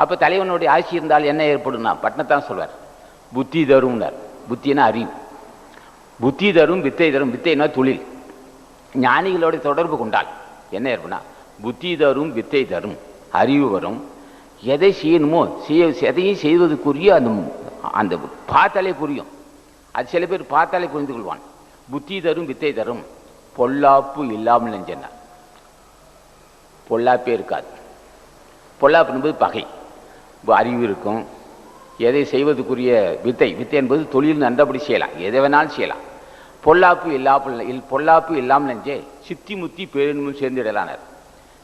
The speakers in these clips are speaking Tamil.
அப்போ தலைவனுடைய ஆட்சி இருந்தால் என்ன ஏற்படும்னா? பட்டணத்தான் சொல்வார். புத்தி தரும்னார். புத்தினா அறிவு. புத்தி தரும் வித்தை தரும். வித்தைனா தொழில். ஞானிகளோட தொடர்பு கொண்டால் என்ன ஏற்படும் புத்தி தரும் வித்தை தரும். அறிவு வரும். எதை செய்யணுமோ செய்ய எதையும் செய்வதற்குரிய அந்த அந்த பார்த்தாலே புரியும். அது சில பேர் பார்த்தாலே புரிந்து கொள்வான். புத்தி தரும் வித்தை தரும். பொல்லாப்பு இல்லாமல் நெஞ்சனார் பொல்லாப்பே இருக்காது. பொல்லாப்பு என்பது பகை. அறிவு இருக்கும். எதை செய்வதற்குரிய வித்தை வித்தை என்பது தொழில் நன்றபடி செய்யலாம். எதை வேணாலும் செய்யலாம். பொல்லாப்பு இல்லாமல் இல் பொல்லாப்பு இல்லாமல் நெஞ்சே சித்தி முத்தி பேரன்பும் சேர்ந்திடலானார்.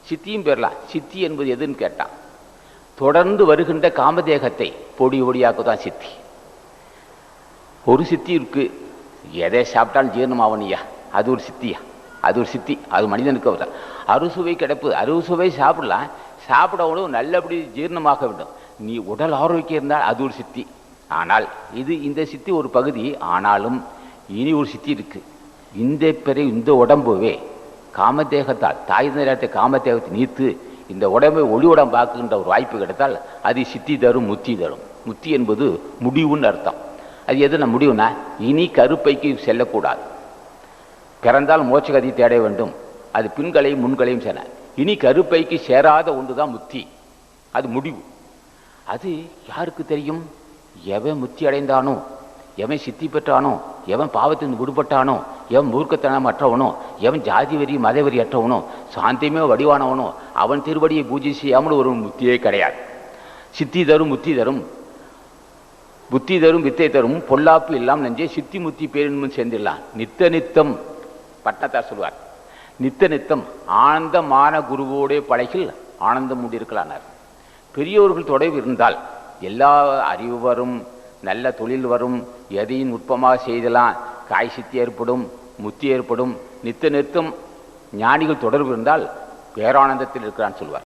சித்தியும் பெறலாம் சித்தி என்பது எதுன்னு கேட்டான். தொடர்ந்து வருகின்ற காமதேகத்தை பொடி பொடியாக்குதான் சித்தி. ஒரு சித்தி இருக்கு. எதை சாப்பிட்டாலும் ஜீரணமாவனியா அது ஒரு சித்தியா? அது ஒரு சித்தி. அது மனிதனுக்கு அவர் அறுசுவை கிடப்பு. அறுசுவை சாப்பிடலாம். சாப்பிட உணவு நல்லபடி ஜீரணமாக வேண்டும். நீ உடல் ஆரோக்கியம் இருந்தால் அது ஒரு சித்தி. ஆனால் இது இந்த சித்தி ஒரு பகுதி. ஆனாலும் இனி ஒரு சித்தி இருக்கு. இந்த பெரிய இந்த உடம்புவே காமதேகத்தால் தாய் நேரத்தை காமதேகத்தை நீத்து இந்த உடம்பை ஒளி உடம்பாக்குகின்ற ஒரு வாய்ப்பு கிடைத்தால் அது சித்தி தரும் முத்தி தரும். முத்தி என்பது முடிவுன்னு அர்த்தம். அது எதுனா முடிவுனா இனி கருப்பைக்கு செல்லக்கூடாது. பிறந்தால் மோட்சகதி தேட வேண்டும். அது பின்களையும் முன்களையும் சென இனி கருப்பைக்கு சேராத ஒன்று தான் முத்தி. அது முடிவு. அது யாருக்கு தெரியும்? எவன் முத்தி அடைந்தானோ? எவன் சித்தி பெற்றானோ? எவன் பாவத்தின் விடுபட்டானோ? எவன் மூர்க்கத்தனம் அற்றவனோ எவன் ஜாதி வரி மதவெறி அற்றவனோ? சாந்தியமே வடிவானவனோ? அவன் திருவடியை பூஜை செய்யாமல் ஒரு முத்தியே கிடையாது. சித்தி தரும் முத்தி தரும். புத்தி தரும் வித்தை தரும். பொல்லாப்பு எல்லாம் நெஞ்சே சித்தி முத்தி பேரின்மும் சேர்ந்திடலாம். நித்த நித்தம் பட்டத்தார் சொல்வார். நித்த நித்தம் ஆனந்தமான குருவோடைய பழகில் ஆனந்தம் உண்டிருக்கலானார். பெரியவர்கள் தொடர்பு இருந்தால் எல்லா அறிவு வரும் நல்ல தொழில் வரும் எதையும் நுட்பமாக செய்தலாம் காய் சித்தி ஏற்படும் முத்தி ஏற்படும் நித்த நிறுத்தம் ஞானிகள் தொடர்பு இருந்தால் பேரானந்தத்தில் இருக்கிறான்னு சொல்வார்.